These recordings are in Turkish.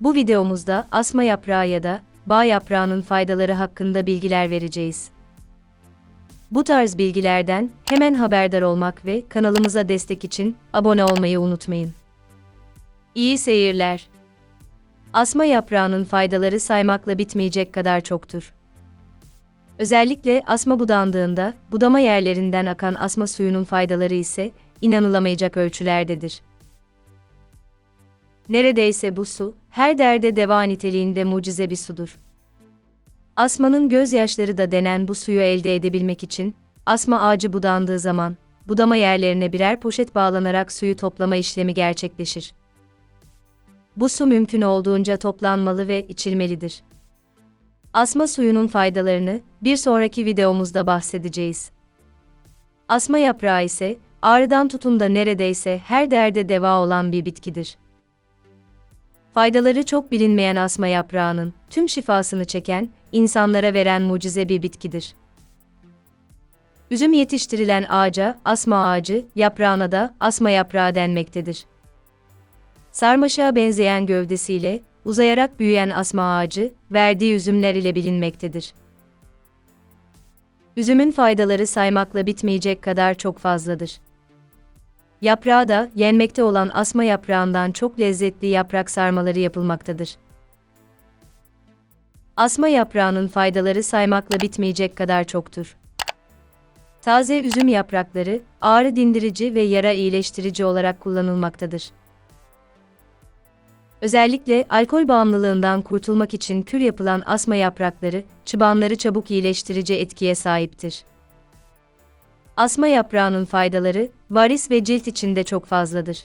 Bu videomuzda asma yaprağı ya da bağ yaprağının faydaları hakkında bilgiler vereceğiz. Bu tarz bilgilerden hemen haberdar olmak ve kanalımıza destek için abone olmayı unutmayın. İyi seyirler. Asma yaprağının faydaları saymakla bitmeyecek kadar çoktur. Özellikle asma budandığında, budama yerlerinden akan asma suyunun faydaları ise inanılamayacak ölçülerdedir. Neredeyse bu su, her derde deva niteliğinde mucize bir sudur. Asmanın gözyaşları da denen bu suyu elde edebilmek için, asma ağacı budandığı zaman, budama yerlerine birer poşet bağlanarak suyu toplama işlemi gerçekleşir. Bu su mümkün olduğunca toplanmalı ve içilmelidir. Asma suyunun faydalarını bir sonraki videomuzda bahsedeceğiz. Asma yaprağı ise ağrıdan tutun da neredeyse her derde deva olan bir bitkidir. Faydaları çok bilinmeyen asma yaprağının tüm şifasını çeken, insanlara veren mucize bir bitkidir. Üzüm yetiştirilen ağaca asma ağacı, yaprağına da asma yaprağı denmektedir. Sarmaşığa benzeyen gövdesiyle uzayarak büyüyen asma ağacı, verdiği üzümler ile bilinmektedir. Üzümün faydaları saymakla bitmeyecek kadar çok fazladır. Yaprağı da yenmekte olan asma yaprağından çok lezzetli yaprak sarmaları yapılmaktadır. Asma yaprağının faydaları saymakla bitmeyecek kadar çoktur. Taze üzüm yaprakları ağrı dindirici ve yara iyileştirici olarak kullanılmaktadır. Özellikle alkol bağımlılığından kurtulmak için kür yapılan asma yaprakları, çıbanları çabuk iyileştirici etkiye sahiptir. Asma yaprağının faydaları, varis ve cilt için de çok fazladır.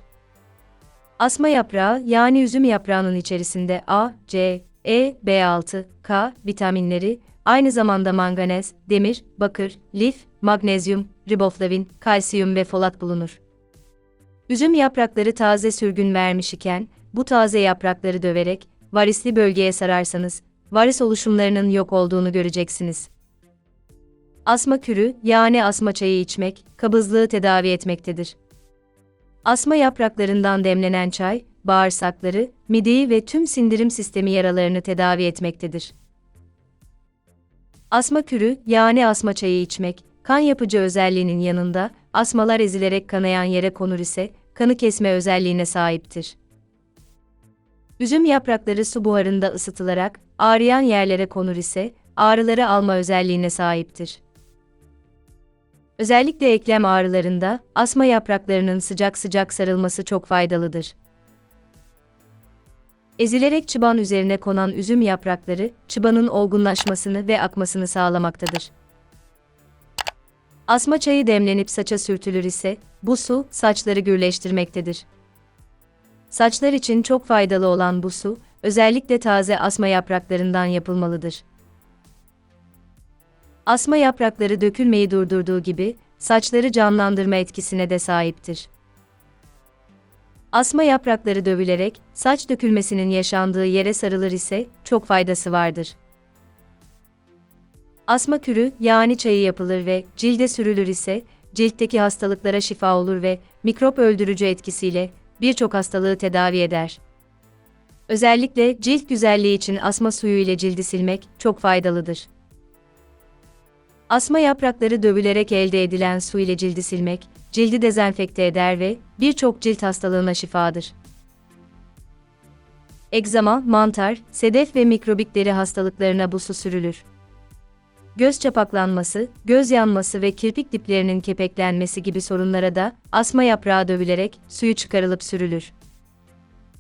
Asma yaprağı yani üzüm yaprağının içerisinde A, C, E, B6, K vitaminleri, aynı zamanda manganez, demir, bakır, lif, magnezyum, riboflavin, kalsiyum ve folat bulunur. Üzüm yaprakları taze sürgün vermiş iken, bu taze yaprakları döverek, varisli bölgeye sararsanız, varis oluşumlarının yok olduğunu göreceksiniz. Asma kürü, yani asma çayı içmek, kabızlığı tedavi etmektedir. Asma yapraklarından demlenen çay, bağırsakları, mideyi ve tüm sindirim sistemi yaralarını tedavi etmektedir. Asma kürü, yani asma çayı içmek, kan yapıcı özelliğinin yanında, asmalar ezilerek kanayan yere konur ise, kanı kesme özelliğine sahiptir. Üzüm yaprakları su buharında ısıtılarak, ağrıyan yerlere konur ise, ağrıları alma özelliğine sahiptir. Özellikle eklem ağrılarında, asma yapraklarının sıcak sıcak sarılması çok faydalıdır. Ezilerek çıban üzerine konan üzüm yaprakları, çıbanın olgunlaşmasını ve akmasını sağlamaktadır. Asma çayı demlenip saça sürtülür ise, bu su, saçları gürleştirmektedir. Saçlar için çok faydalı olan bu su, özellikle taze asma yapraklarından yapılmalıdır. Asma yaprakları dökülmeyi durdurduğu gibi, saçları canlandırma etkisine de sahiptir. Asma yaprakları dövülerek, saç dökülmesinin yaşandığı yere sarılır ise, çok faydası vardır. Asma kürü, yani çayı yapılır ve cilde sürülür ise, ciltteki hastalıklara şifa olur ve mikrop öldürücü etkisiyle birçok hastalığı tedavi eder. Özellikle cilt güzelliği için asma suyu ile cildi silmek çok faydalıdır. Asma yaprakları dövülerek elde edilen su ile cildi silmek, cildi dezenfekte eder ve birçok cilt hastalığına şifadır. Egzama, mantar, sedef ve mikrobik deri hastalıklarına bu su sürülür. Göz çapaklanması, göz yanması ve kirpik diplerinin kepeklenmesi gibi sorunlara da asma yaprağı dövülerek suyu çıkarılıp sürülür.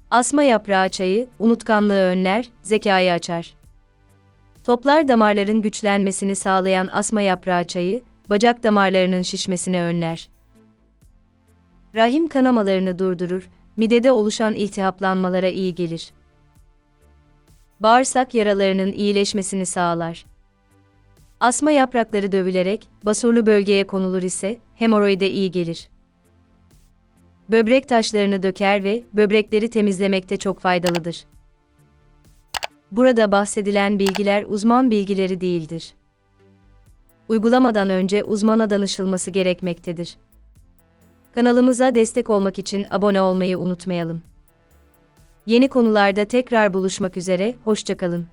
Asma yaprağı çayı unutkanlığı önler, zekayı açar. Toplar damarların güçlenmesini sağlayan asma yaprağı çayı, bacak damarlarının şişmesini önler. Rahim kanamalarını durdurur, midede oluşan iltihaplanmalara iyi gelir. Bağırsak yaralarının iyileşmesini sağlar. Asma yaprakları dövülerek basurlu bölgeye konulur ise hemoroide iyi gelir. Böbrek taşlarını döker ve böbrekleri temizlemekte çok faydalıdır. Burada bahsedilen bilgiler uzman bilgileri değildir. Uygulamadan önce uzmana danışılması Yeni konularda tekrar buluşmak üzere, hoşçakalın.